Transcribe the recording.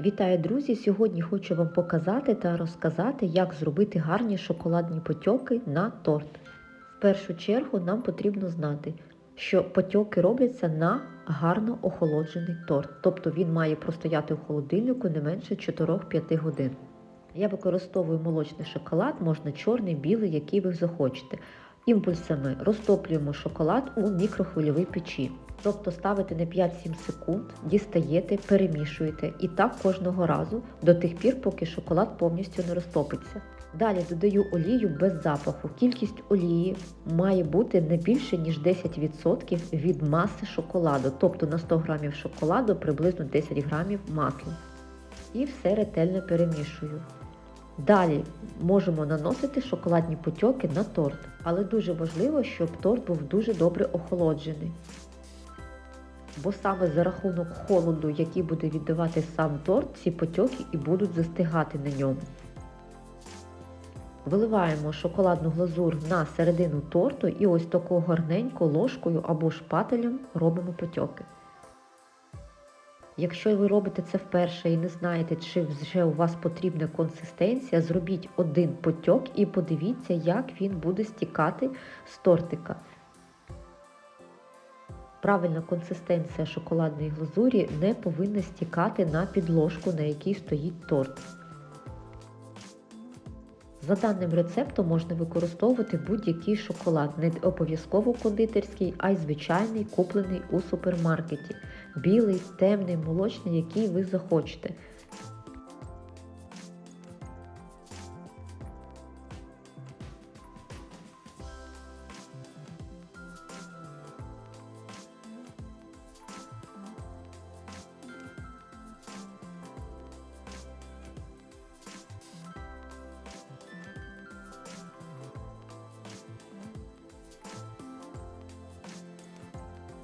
Вітаю, друзі! Сьогодні хочу вам показати та розказати, як зробити гарні шоколадні потьоки на торт. В першу чергу нам потрібно знати, що потьоки робляться на гарно охолоджений торт, тобто він має простояти у холодильнику не менше 4-5 годин. Я використовую молочний шоколад, можна чорний, білий, який ви захочете. Імпульсами розтоплюємо шоколад у мікрохвильовій печі. Тобто ставите на 5-7 секунд, дістаєте, перемішуєте і так кожного разу до тих пір, поки шоколад повністю не розтопиться. Далі додаю олію без запаху. Кількість олії має бути не більше ніж 10% від маси шоколаду, тобто на 100 грамів шоколаду приблизно 10 грамів масла. І все ретельно перемішую. Далі можемо наносити шоколадні потьоки на торт, але дуже важливо, щоб торт був дуже добре охолоджений. Бо саме за рахунок холоду, який буде віддавати сам торт, ці потьоки і будуть застигати на ньому. Виливаємо шоколадну глазур на середину торту і ось таку гарненько ложкою або шпателем робимо потьоки. Якщо ви робите це вперше і не знаєте, чи вже у вас потрібна консистенція, зробіть один потьок і подивіться, як він буде стікати з тортика. Правильна консистенція шоколадної глазурі не повинна стікати на підложку, на якій стоїть торт. За даним рецептом можна використовувати будь-який шоколад, не обов'язково кондитерський, а й звичайний, куплений у супермаркеті. Білий, темний, молочний, який ви захочете.